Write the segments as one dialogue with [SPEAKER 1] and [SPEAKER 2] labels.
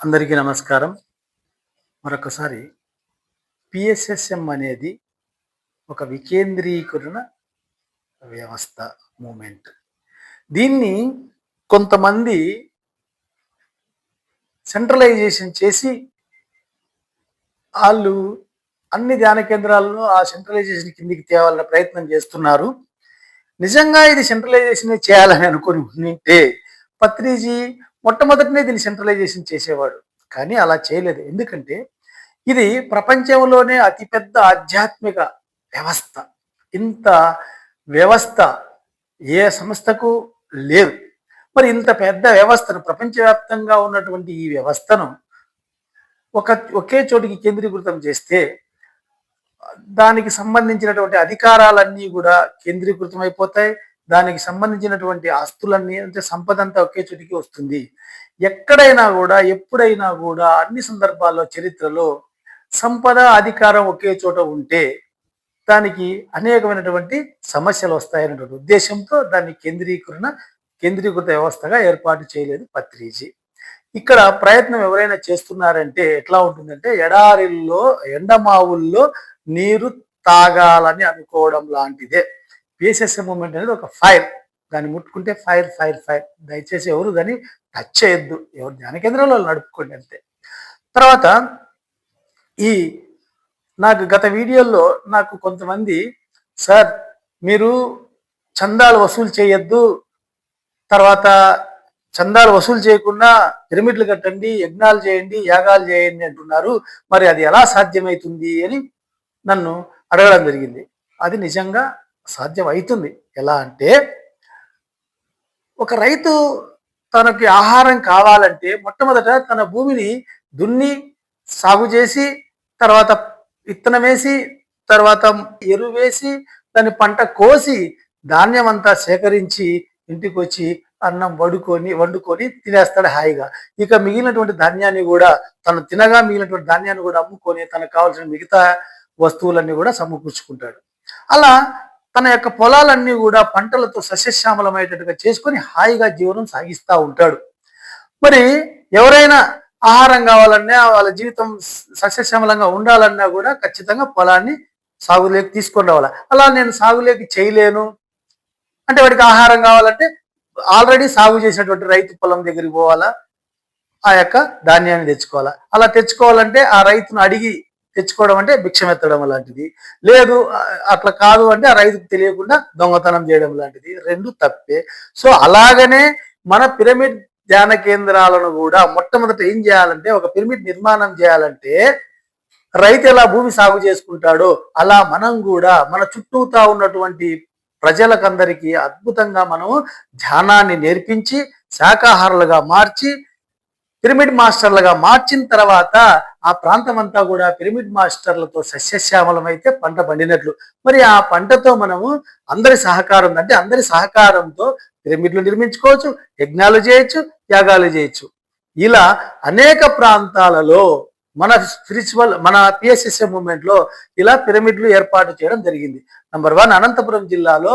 [SPEAKER 1] అందరికీ నమస్కారం. మరొకసారి పిఎస్ఎస్ఎం అనేది ఒక వికేంద్రీకరణ వ్యవస్థ మూమెంట్. దీన్ని కొంతమంది సెంట్రలైజేషన్ చేసి వాళ్ళు అన్ని ధ్యాన కేంద్రాలను ఆ సెంట్రలైజేషన్ కిందికి తేవాలనే ప్రయత్నం చేస్తున్నారు. నిజంగా ఇది సెంట్రలైజేషన్ చేయాలని అనుకుని ఉంటే పత్రిజీ మొట్టమొదటినే దీన్ని సెంట్రలైజేషన్ చేసేవాడు. కానీ అలా చేయలేదు. ఎందుకంటే ఇది ప్రపంచంలోనే అతిపెద్ద ఆధ్యాత్మిక వ్యవస్థ. ఇంత వ్యవస్థ ఏ సంస్థకు లేదు. మరి ఇంత పెద్ద వ్యవస్థను ప్రపంచవ్యాప్తంగా ఉన్నటువంటి ఈ వ్యవస్థను ఒక ఒకే చోటికి కేంద్రీకృతం చేస్తే దానికి సంబంధించినటువంటి అధికారాలన్నీ కూడా కేంద్రీకృతం అయిపోతాయి దానికి సంబంధించినటువంటి ఆస్తులన్నీ అంటే సంపద అంతా ఒకే చోటికి వస్తుంది. ఎక్కడైనా కూడా ఎప్పుడైనా కూడా అన్ని సందర్భాల్లో చరిత్రలో సంపద అధికారం ఒకే చోట ఉంటే దానికి అనేకమైనటువంటి సమస్యలు వస్తాయనేటువంటి ఉద్దేశంతో దాన్ని కేంద్రీకరణ కేంద్రీకృత వ్యవస్థగా ఏర్పాటు చేయలేదు పత్రిజీ. ఇక్కడ ప్రయత్నం ఎవరైనా చేస్తున్నారంటే ఎట్లా ఉంటుందంటే ఎడారిల్లో ఎండమావుల్లో నీరు తాగాలని అనుకోవడం లాంటిదే. పిఎస్ఎస్ఏ మూమెంట్ అనేది ఒక ఫైర్ దాన్ని ముట్టుకుంటే ఫైర్ ఫైర్ ఫైర్ దయచేసి ఎవరు దాన్ని టచ్ చేయొద్దు. ఎవరు ధ్యాన కేంద్రంలో నడుపుకోండి అంతే. తర్వాత ఈ నాకు గత వీడియోల్లో నాకు కొంతమంది సార్ మీరు చందాలు వసూలు చేయొద్దు. తర్వాత చందాలు వసూలు చేయకుండా పిరమిడ్లు కట్టండి యజ్ఞాలు చేయండి యాగాలు చేయండి అంటున్నారు. మరి అది ఎలా సాధ్యమవుతుంది అని నన్ను అడగడం జరిగింది. అది నిజంగా సాధ్యం అవుతుంది ఎలా అంటే ఒక రైతు తనకి ఆహారం కావాలంటే మొట్టమొదట తన భూమిని దున్ని సాగు చేసి తర్వాత విత్తనం వేసి తర్వాత ఎరువు వేసి దాని పంట కోసి ధాన్యం అంతా సేకరించి ఇంటికి వచ్చి అన్నం వడుకొని వండుకొని తినేస్తాడు హాయిగా. ఇక మిగిలినటువంటి ధాన్యాన్ని కూడా తను తినగా మిగిలినటువంటి ధాన్యాన్ని కూడా అమ్ముకొని తనకు కావాల్సిన మిగతా వస్తువులన్నీ కూడా సమకూర్చుకుంటాడు. అలా తన యొక్క పొలాలన్నీ కూడా పంటలతో సస్యశ్యామలమయ్యేటట్టుగా చేసుకొని హాయిగా జీవనం సాగిస్తూ ఉంటాడు. మరి ఎవరైనా ఆహారం కావాలన్నా వాళ్ళ జీవితం సస్యశ్యామలంగా ఉండాలన్నా కూడా ఖచ్చితంగా పొలాన్ని సాగులేకి తీసుకొని రావాలి. అలా నేను సాగులేకి చేయలేను. అంటే వాడికి ఆహారం కావాలంటే ఆల్రెడీ సాగు చేసినటువంటి రైతు పొలం దగ్గరికి పోవాలా? ఆ యొక్క ధాన్యాన్ని తెచ్చుకోవాలా? అలా తెచ్చుకోవాలంటే ఆ రైతును అడిగి తెచ్చుకోవడం అంటే భిక్షమెత్తడం లాంటిది. లేదు అట్లా కాదు అంటే ఆ రైతుకు తెలియకుండా దొంగతనం చేయడం లాంటిది. రెండు తప్పే. సో అలాగనే మన పిరమిడ్ ధ్యాన కేంద్రాలను కూడా మొట్టమొదట ఏం చేయాలంటే ఒక పిరమిడ్ నిర్మాణం చేయాలంటే రైతు ఎలా భూమి సాగు చేసుకుంటాడో అలా మనం కూడా మన చుట్టూతా ఉన్నటువంటి ప్రజలకందరికీ అద్భుతంగా మనం ధ్యానాన్ని నేర్పించి శాకాహారులుగా మార్చి పిరమిడ్ మాస్టర్లుగా మార్చిన తర్వాత ఆ ప్రాంతం అంతా కూడా పిరమిడ్ మాస్టర్లతో సస్యశ్యామలమైతే పంట పండినట్లు. మరి ఆ పంటతో మనము అందరి సహకారం అంటే అందరి సహకారంతో పిరమిడ్లు నిర్మించుకోవచ్చు యజ్ఞాలు చేయొచ్చు యాగాలు చేయొచ్చు. ఇలా అనేక ప్రాంతాలలో మన స్పిరిచువల్ మన పిఎస్ఎస్ఎం మూమెంట్లో ఇలా పిరమిడ్లు ఏర్పాటు చేయడం జరిగింది. నంబర్ వన్ అనంతపురం జిల్లాలో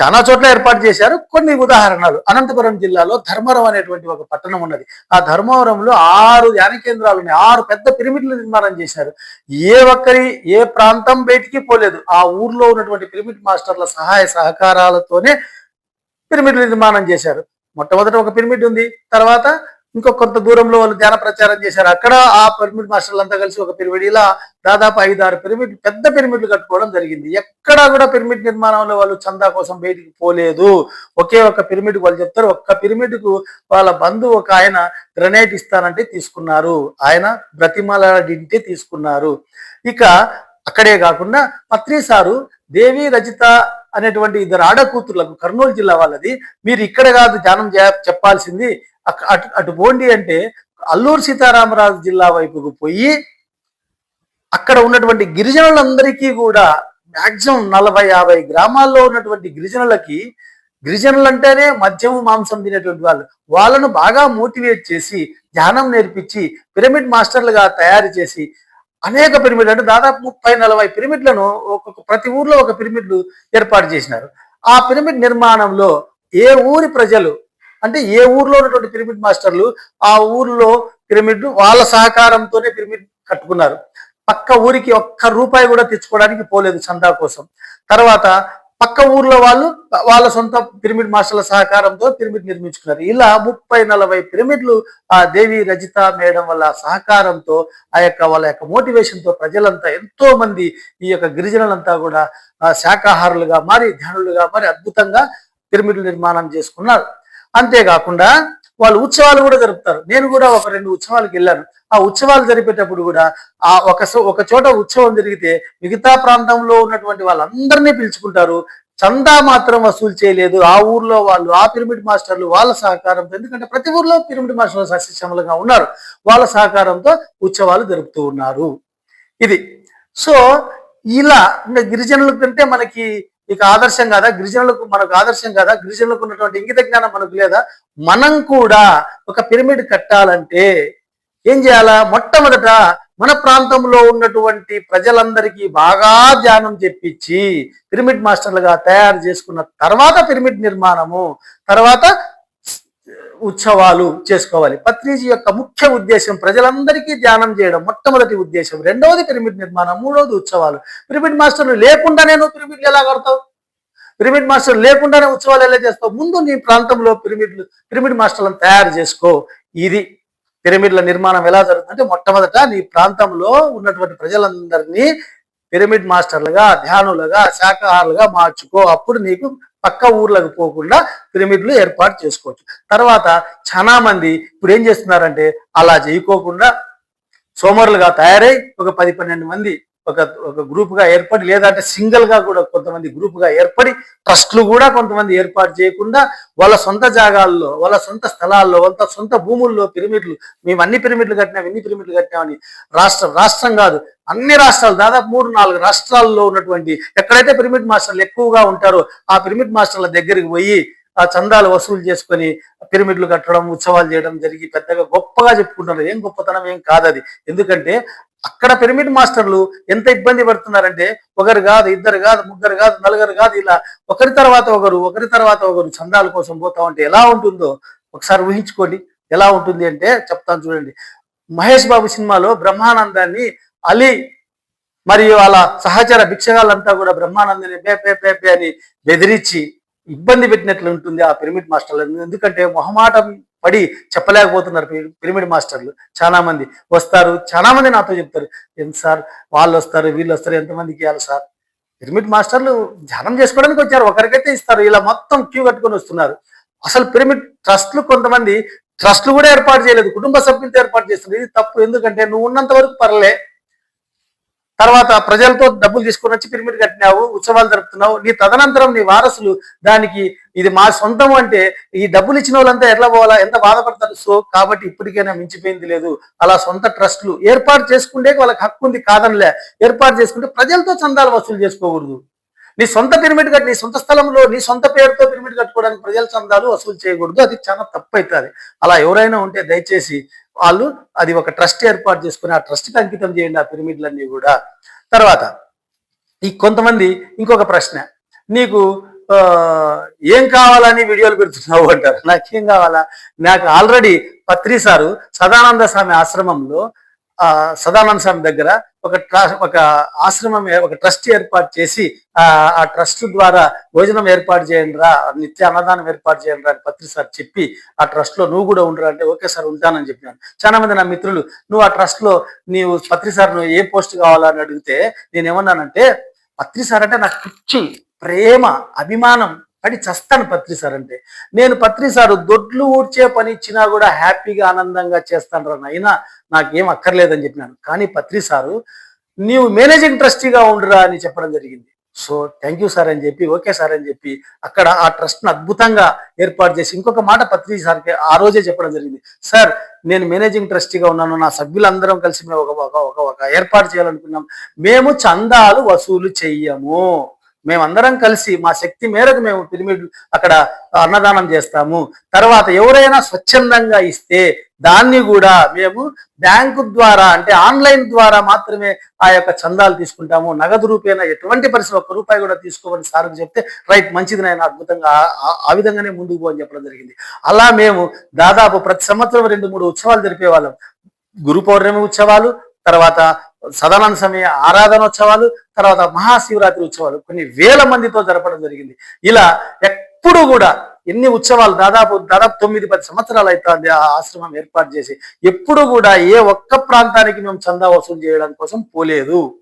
[SPEAKER 1] చాలా చోట్ల ఏర్పాటు చేశారు. కొన్ని ఉదాహరణలు. అనంతపురం జిల్లాలో ధర్మవరం అనేటువంటి ఒక పట్టణం ఉన్నది. ఆ ధర్మవరంలో ఆరు ధ్యాన కేంద్రాలు ఉన్నాయి. ఆరు పెద్ద పిరమిడ్లు నిర్మాణం చేశారు. ఏ ఒక్కరి ఏ ప్రాంతం బయటికి పోలేదు. ఆ ఊర్లో ఉన్నటువంటి పిరమిడ్ మాస్టర్ల సహాయ సహకారాలతోనే పిరమిడ్లు నిర్మాణం చేశారు. మొట్టమొదట ఒక పిరమిడ్ ఉంది. తర్వాత ఇంకో కొంత దూరంలో వాళ్ళు ధ్యాన ప్రచారం చేశారు. అక్కడ ఆ పిరమిడ్ మాస్టర్లంతా కలిసి ఒక పిరమిడ్ ఇలా దాదాపు ఐదు ఆరు పిరమిడ్ పెద్ద పిరమిడ్లు కట్టుకోవడం జరిగింది. ఎక్కడా కూడా పిరమిడ్ నిర్మాణంలో వాళ్ళు చందా కోసం బయటికి పోలేదు. ఒకే ఒక పిరమిడ్ వాళ్ళు చెప్తారు. ఒక్క పిరమిడ్కు వాళ్ళ బంధువు ఒక ఆయన గ్రనైట్ ఇస్తానంటే తీసుకున్నారు. ఆయన బ్రతిమలాడింటే తీసుకున్నారు. ఇక అక్కడే కాకుండా పత్రి సారు దేవి రజిత అనేటువంటి ఇద్దరు ఆడకూతుర్లకు కర్నూలు జిల్లా వాళ్ళది. మీరు ఇక్కడ కాదు ధ్యానం చెప్పాల్సింది అటు అటు పోండి అంటే అల్లూరు సీతారామరాజు జిల్లా వైపుకు పోయి అక్కడ ఉన్నటువంటి గిరిజనులందరికీ కూడా మాక్సిమం నలభై యాభై గ్రామాల్లో ఉన్నటువంటి గిరిజనులకి గిరిజనులు అంటేనే మద్యము మాంసం తినేటువంటి వాళ్ళు. వాళ్ళను బాగా మోటివేట్ చేసి ధ్యానం నేర్పించి పిరమిడ్ మాస్టర్లుగా తయారు చేసి అనేక పిరమిడ్ అంటే దాదాపు ముప్పై నలభై పిరమిడ్లను ఒక్కొక్క ప్రతి ఊర్లో ఒక పిరమిడ్లు ఏర్పాటు చేసినారు. ఆ పిరమిడ్ నిర్మాణంలో ఏ ఊరి ప్రజలు అంటే ఏ ఊర్లో ఉన్నటువంటి పిరమిడ్ మాస్టర్లు ఆ ఊర్లో పిరమిడ్ వాళ్ళ సహకారంతోనే పిరమిడ్ కట్టుకున్నారు. పక్క ఊరికి ఒక్క రూపాయి కూడా తెచ్చుకోవడానికి పోలేదు చందా కోసం. తర్వాత పక్క ఊర్లో వాళ్ళు వాళ్ళ సొంత పిరమిడ్ మాస్టర్ల సహకారంతో పిరమిడ్ నిర్మించుకున్నారు. ఇలా ముప్పై నలభై పిరమిడ్లు ఆ దేవి రజిత మేడం వల్ల సహకారంతో ఆ యొక్క వాళ్ళ యొక్క మోటివేషన్తో ప్రజలంతా ఎంతో మంది ఈ యొక్క గిరిజనులంతా కూడా శాఖాహారులుగా శాకాహారులుగా మారి ధ్యానులుగా మారి అద్భుతంగా పిరమిడ్లు నిర్మాణం చేసుకున్నారు. అంతేకాకుండా వాళ్ళు ఉత్సవాలు కూడా జరుపుతారు. నేను కూడా ఒక రెండు ఉత్సవాలకు వెళ్ళాను. ఆ ఉత్సవాలు జరిపేటప్పుడు కూడా ఆ ఒక సో- ఒక చోట ఉత్సవం జరిగితే మిగతా ప్రాంతంలో ఉన్నటువంటి వాళ్ళందరినీ పిలుచుకుంటారు. చందా మాత్రం వసూలు చేయలేదు. ఆ ఊర్లో వాళ్ళు ఆ పిరమిడ్ మాస్టర్లు వాళ్ళ సహకారంతో ఎందుకంటే ప్రతి ఊర్లో పిరమిడ్ మాస్టర్లు సస్యశ్యామలుగా ఉన్నారు. వాళ్ళ సహకారంతో ఉత్సవాలు జరుపుతూ ఉన్నారు. ఇది. సో ఇలా ఇంకా గిరిజనుల కంటే మనకి ఇక ఆదర్శం కాదా? గిరిజనులకు మనకు ఆదర్శం కాదా? గిరిజనులకు ఉన్నటువంటి ఇంగిత జ్ఞానం మనకు లేదా? మనం కూడా ఒక పిరమిడ్ కట్టాలంటే ఏం చేయాలా? మొట్టమొదట మన ప్రాంతంలో ఉన్నటువంటి ప్రజలందరికీ బాగా ధ్యానం చెప్పించి పిరమిడ్ మాస్టర్లుగా తయారు చేసుకున్న తర్వాత పిరమిడ్ నిర్మాణము తర్వాత ఉత్సవాలు చేసుకోవాలి. పత్రిజీ యొక్క ముఖ్య ఉద్దేశం ప్రజలందరికీ ధ్యానం చేయడం మొట్టమొదటి ఉద్దేశం. రెండవది పిరమిడ్ నిర్మాణం మూడవది ఉత్సవాలు. పిరమిడ్ మాస్టర్లు లేకుండానే నువ్వు పిరమిడ్లు ఎలా కడతావు? పిరమిడ్ మాస్టర్లు లేకుండానే ఉత్సవాలు ఎలా చేస్తావు? ముందు నీ ప్రాంతంలో పిరమిడ్లు పిరమిడ్ మాస్టర్లను తయారు చేసుకో. ఇది పిరమిడ్ల నిర్మాణం ఎలా జరుగుతుందంటే మొట్టమొదట నీ ప్రాంతంలో ఉన్నటువంటి ప్రజలందరినీ పిరమిడ్ మాస్టర్లుగా ధ్యానులుగా శాకాహారులుగా మార్చుకో. అప్పుడు నీకు పక్క ఊర్లకు పోకుండా పిరమిడ్లు ఏర్పాటు చేసుకోవచ్చు. తర్వాత చాలా మంది ఇప్పుడు ఏం చేస్తున్నారంటే అలా చేయకోకుండా సోమరులుగా తయారై ఒక పది పన్నెండు మంది ఒక ఒక గ్రూప్గా ఏర్పడి లేదంటే సింగిల్గా కూడా కొంతమంది గ్రూప్గా ఏర్పడి ట్రస్ట్లు కూడా కొంతమంది ఏర్పాటు చేయకుండా వాళ్ళ సొంత జాగాల్లో వాళ్ళ సొంత స్థలాల్లో వాళ్ళ సొంత భూముల్లో పిరమిడ్లు మేము అన్ని పిరమిడ్లు కట్టినాం ఎన్ని పిరమిడ్లు కట్టినామని రాష్ట్రం రాష్ట్రం కాదు అన్ని రాష్ట్రాలు దాదాపు మూడు నాలుగు రాష్ట్రాల్లో ఉన్నటువంటి ఎక్కడైతే పిరమిడ్ మాస్టర్లు ఎక్కువగా ఉంటారో ఆ పిరమిడ్ మాస్టర్ల దగ్గరికి పోయి ఆ చందాలు వసూలు చేసుకొని పిరమిడ్లు కట్టడం ఉత్సవాలు చేయడం జరిగి పెద్దగా గొప్పగా చెప్పుకుంటున్నారు. ఏం గొప్పతనం ఏం కాదు అది. ఎందుకంటే అక్కడ పిరమిడ్ మాస్టర్లు ఎంత ఇబ్బంది పడుతున్నారంటే ఒకరు కాదు ఇద్దరు కాదు ముగ్గురు కాదు నలుగురు కాదు ఇలా ఒకరి తర్వాత ఒకరు ఒకరి తర్వాత ఒకరు చందాల కోసం పోతా ఉంటే ఎలా ఉంటుందో ఒకసారి ఊహించుకోండి. ఎలా ఉంటుంది అంటే చెప్తాను చూడండి. మహేష్ బాబు సినిమాలో బ్రహ్మానందాన్ని అలీ మరియు వాళ్ళ సహచర భిక్షగాళ్ళంతా కూడా బ్రహ్మానందని బే పే పే పే అని బెదిరించి ఇబ్బంది పెట్టినట్లు ఉంటుంది ఆ పిరమిడ్ మాస్టర్లు. ఎందుకంటే మొహమాటం పడి చెప్పలేకపోతున్నారు పిరమిడ్ మాస్టర్లు. చాలా మంది వస్తారు. చాలా మంది నాతో చెప్తారు ఎంత సార్ వాళ్ళు వస్తారు వీళ్ళు వస్తారు ఎంతమందికి ఇవ్వాలి సార్? పిరమిడ్ మాస్టర్లు ధ్యానం చేసుకోవడానికి వచ్చారు. ఒకరికైతే ఇస్తారు. ఇలా మొత్తం క్యూ కట్టుకొని వస్తున్నారు. అసలు పిరమిడ్ ట్రస్ట్లు కొంతమంది ట్రస్ట్లు కూడా ఏర్పాటు చేయలేదు. కుటుంబ సభ్యులతో ఏర్పాటు చేస్తున్నారు. ఇది తప్పు. ఎందుకంటే నువ్వు ఉన్నంత వరకు పర్లే. తర్వాత ప్రజలతో డబ్బులు తీసుకొని వచ్చి పిరమిడ్ కట్టినావు ఉత్సవాలు జరుపుతున్నావు నీ తదనంతరం నీ వారసులు దానికి ఇది మా సొంతం అంటే ఈ డబ్బులు ఇచ్చిన వాళ్ళంతా ఎట్లా పోవాలా? ఎంత బాధపడతారు? సో కాబట్టి ఇప్పటికైనా మించిపోయింది లేదు. అలా సొంత ట్రస్టులు ఏర్పాటు చేసుకుంటే వాళ్ళకి హక్కు ఉంది కాదనిలే. ఏర్పాటు చేసుకుంటే ప్రజలతో చందాలు వసూలు చేసుకోకూడదు. నీ సొంత పిరమిడ్ కట్టి నీ సొంత స్థలంలో నీ సొంత పేరుతో పిరమిడ్ కట్టుకోవడానికి ప్రజల చందాలు వసూలు చేయకూడదు. అది చాలా తప్పు అవుతుంది. అలా ఎవరైనా ఉంటే దయచేసి వాళ్ళు అది ఒక ట్రస్ట్ ఏర్పాటు చేసుకుని ఆ ట్రస్ట్కి అంకితం చేయండి ఆ పిరమిడ్లన్నీ కూడా. తర్వాత ఈ కొంతమంది ఇంకొక ప్రశ్న. నీకు ఆ, ఏం కావాలని వీడియోలు పెడుతున్నావు అంటారు. నాకేం కావాలా? నాకు ఆల్రెడీ పత్రి సారు సదానంద స్వామి ఆశ్రమంలో సదానంద స్వామి దగ్గర ఒక ఒక ఆశ్రమం ఒక ట్రస్ట్ ఏర్పాటు చేసి ఆ ఆ ట్రస్ట్ ద్వారా భోజనం ఏర్పాటు చేయండి రా నిత్య అన్నదానం ఏర్పాటు చేయండి రా అని పత్రి సార్ చెప్పి ఆ ట్రస్ట్లో నువ్వు కూడా ఉండరా అంటే ఓకే సార్ ఉంటానని చెప్పినాను చాలా మంది నా మిత్రులు నువ్వు ఆ ట్రస్ట్లో నీవు పత్రి సార్ నువ్వు ఏ పోస్ట్ కావాలని అడిగితే నేను ఏమన్నానంటే పత్రి సార్ అంటే నాకు పిచ్చి ప్రేమ అభిమానం పడి చస్తాను పత్రి సార్ అంటే. నేను పత్రి సారు దొడ్లు ఊడ్చే పని ఇచ్చినా కూడా హ్యాపీగా ఆనందంగా చేస్తాను రా నాయనా. నాకేం అక్కర్లేదని చెప్పినాను. కానీ పత్రి సారు నీవు మేనేజింగ్ ట్రస్టీగా ఉండురా అని చెప్పడం జరిగింది. సో థ్యాంక్ యూ సార్ అని చెప్పి ఓకే సార్ అని చెప్పి అక్కడ ఆ ట్రస్ట్ను అద్భుతంగా ఏర్పాటు చేసి ఇంకొక మాట పత్రి సార్కి ఆ రోజే చెప్పడం జరిగింది. సార్ నేను మేనేజింగ్ ట్రస్టీగా ఉన్నాను. నా సభ్యులందరం కలిసి మేము ఒక ఒక ఒక ఒక ఏర్పాటు చేయాలనుకున్నాం. మేము చందాలు వసూలు చెయ్యము. మేమందరం కలిసి మా శక్తి మేరకు మేము పిరమిడ్ అక్కడ అన్నదానం చేస్తాము. తర్వాత ఎవరైనా స్వచ్ఛందంగా ఇస్తే దాన్ని కూడా మేము బ్యాంకు ద్వారా అంటే ఆన్లైన్ ద్వారా మాత్రమే ఆ యొక్క చందాలు తీసుకుంటాము. నగదు రూపేణ ఎటువంటి పరిస్థితి ఒక్క రూపాయి కూడా తీసుకోమని సార్ చెప్తే రైట్ మంచిది నాయన అద్భుతంగా ఆ- విధంగానే ముందుకు పోని చెప్పడం జరిగింది. అలా మేము దాదాపు ప్రతి సంవత్సరం రెండు మూడు ఉత్సవాలు జరిపే వాళ్ళం. గురు పౌర్ణమి ఉత్సవాలు తర్వాత సదానంద సమయ ఆరాధనోత్సవాలు తర్వాత మహాశివరాత్రి ఉత్సవాలు కొన్ని వేల మందితో జరపడం జరిగింది. ఇలా ఎప్పుడు కూడా ఎన్ని ఉత్సవాలు దాదాపు దాదాపు తొమ్మిది పది సంవత్సరాలు అవుతుంది ఆ ఆశ్రమం ఏర్పాటు చేసి. ఎప్పుడు కూడా ఏ ఒక్క ప్రాంతానికి మేము చందా వసూలు చేయడం కోసం పోలేదు.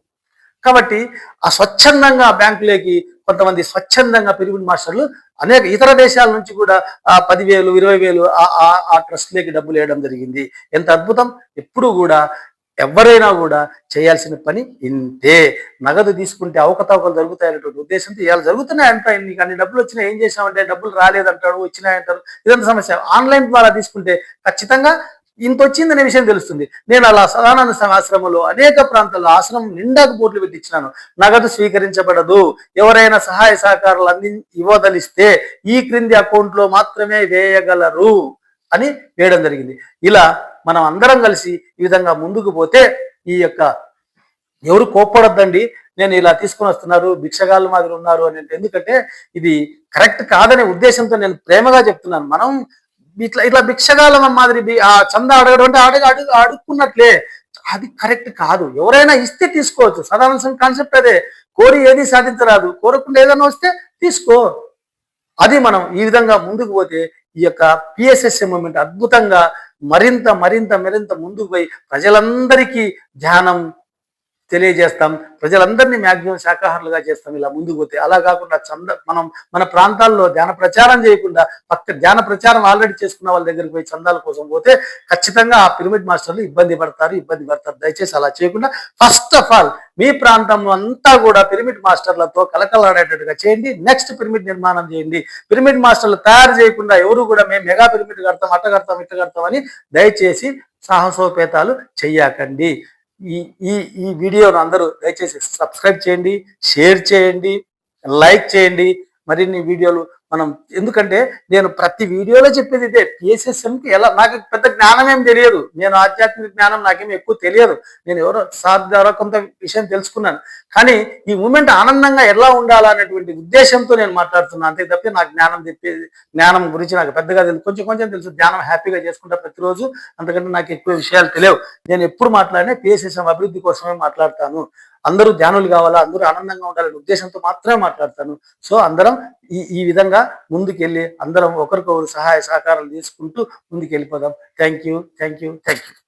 [SPEAKER 1] కాబట్టి ఆ స్వచ్ఛందంగా బ్యాంకులోకి కొంతమంది స్వచ్ఛందంగా పిరమిడ్ మాస్టర్లు అనేక ఇతర దేశాల నుంచి కూడా ఆ పదివేలు ఇరవై వేలు ఆ- ఆ- ఆ ట్రస్ట్లోకి డబ్బులు వేయడం జరిగింది. ఎంత అద్భుతం! ఎప్పుడు కూడా ఎవరైనా కూడా చేయాల్సిన పని ఇంతే. నగదు తీసుకుంటే అవకతవకలు జరుగుతాయనేటువంటి ఉద్దేశంతో ఇవాళ జరుగుతున్నాయి అంట నీకు అన్ని డబ్బులు వచ్చినా ఏం చేసామంటే డబ్బులు రాలేదంటాడు వచ్చినాయంటారు ఇదంతా సమస్య. ఆన్లైన్ ద్వారా తీసుకుంటే ఖచ్చితంగా ఇంత వచ్చిందనే విషయం తెలుస్తుంది. నేను అలా సదానంద ఆశ్రమంలో అనేక ప్రాంతాల్లో ఆశ్రమం నిండాకు బోర్డులు పెట్టించినాను. నగదు స్వీకరించబడదు. ఎవరైనా సహాయ సహకారాలు అంది ఇవ్వదలిస్తే ఈ క్రింది అకౌంట్లో మాత్రమే వేయగలరు. అని వేయడం జరిగింది. ఇలా మనం అందరం కలిసి ఈ విధంగా ముందుకు పోతే ఈ యొక్క ఎవరు కోప్పడొద్దండి నేను ఇలా తీసుకొని వస్తున్నారు భిక్షగాళ్ళు మాదిరి ఉన్నారు అని ఎందుకంటే ఇది కరెక్ట్ కాదనే ఉద్దేశంతో నేను ప్రేమగా చెప్తున్నాను. మనం ఇట్లా ఇట్లా భిక్షగాల మాదిరి ఆ చందా అడగడం అంటే అడగ అడుగు అడుక్కున్నట్లే. అది కరెక్ట్ కాదు. ఎవరైనా ఇస్తే తీసుకోవచ్చు. సాధారణ కాన్సెప్ట్ అదే. కోరి ఏది సాధించరాదు. కోరకుండా ఏదైనా వస్తే తీసుకో. అది మనం ఈ విధంగా ముందుకు పోతే ఈ యొక్క పిఎస్ఎస్ఏ మూమెంట్ అద్భుతంగా మరింత మరింత మరింత ముందుకు పోయి ప్రజలందరికీ ధ్యానం తెలియజేస్తాం. ప్రజలందరినీ మ్యాక్సిమం శాకాహారులుగా చేస్తాం. ఇలా ముందుకు పోతే అలా కాకుండా చంద మనం మన ప్రాంతాల్లో ధ్యాన ప్రచారం చేయకుండా పక్క ధ్యాన ప్రచారం ఆల్రెడీ చేసుకున్న వాళ్ళ దగ్గరికి పోయి చందాల కోసం పోతే ఖచ్చితంగా ఆ పిరమిడ్ మాస్టర్లు ఇబ్బంది పడతారు ఇబ్బంది పడతారు. దయచేసి అలా చేయకుండా ఫస్ట్ ఆఫ్ ఆల్ మీ ప్రాంతంలో అంతా కూడా పిరమిడ్ మాస్టర్లతో కలకలాడేటట్టుగా చేయండి. నెక్స్ట్ పిరమిడ్ నిర్మాణం చేయండి. పిరమిడ్ మాస్టర్లు తయారు చేయకుండా ఎవరు కూడా మేము మెగా పిరమిడ్ కడతాం అట్ట కడతాం ఇట్ట కడతాం అని దయచేసి సాహసోపేతాలు చెయ్యకండి. ఈ ఈ ఈ వీడియోను అందరూ దయచేసి సబ్స్క్రైబ్ చేయండి షేర్ చేయండి లైక్ చేయండి. మరిన్ని వీడియోలు మనం ఎందుకంటే నేను ప్రతి వీడియోలో చెప్పేది ఇదే పిఎస్ఎస్ఎంకి ఎలా నాకు పెద్ద జ్ఞానం ఏం తెలియదు. నేను ఆధ్యాత్మిక జ్ఞానం నాకేం ఎక్కువ తెలియదు. నేను ఎవరో సార్ ద్వారా కొంత విషయం తెలుసుకున్నాను. కానీ ఈ మూమెంట్ ఆనందంగా ఎలా ఉండాలనేటువంటి ఉద్దేశంతో నేను మాట్లాడుతున్నాను అంతే తప్పితే నాకు జ్ఞానం చెప్పేది జ్ఞానం గురించి నాకు పెద్దగా తెలుసు కొంచెం కొంచెం తెలుసు. ధ్యానం హ్యాపీగా చేసుకుంటా ప్రతిరోజు. అంతకంటే నాకు ఎక్కువ విషయాలు తెలియవు. నేను ఎప్పుడు మాట్లాడినా పిఎస్ఎస్ఎం అభివృద్ధి కోసమే మాట్లాడతాను. అందరూ ధ్యానులు కావాలా అందరూ ఆనందంగా ఉండాలనే ఉద్దేశంతో మాత్రమే మాట్లాడతాను. సో అందరం ఈ ఈ విధంగా ముందుకెళ్ళి అందరం ఒకరికొకరు సహాయ సహకారాలు తీసుకుంటూ ముందుకెళ్ళిపోదాం. Thank you thank you thank you.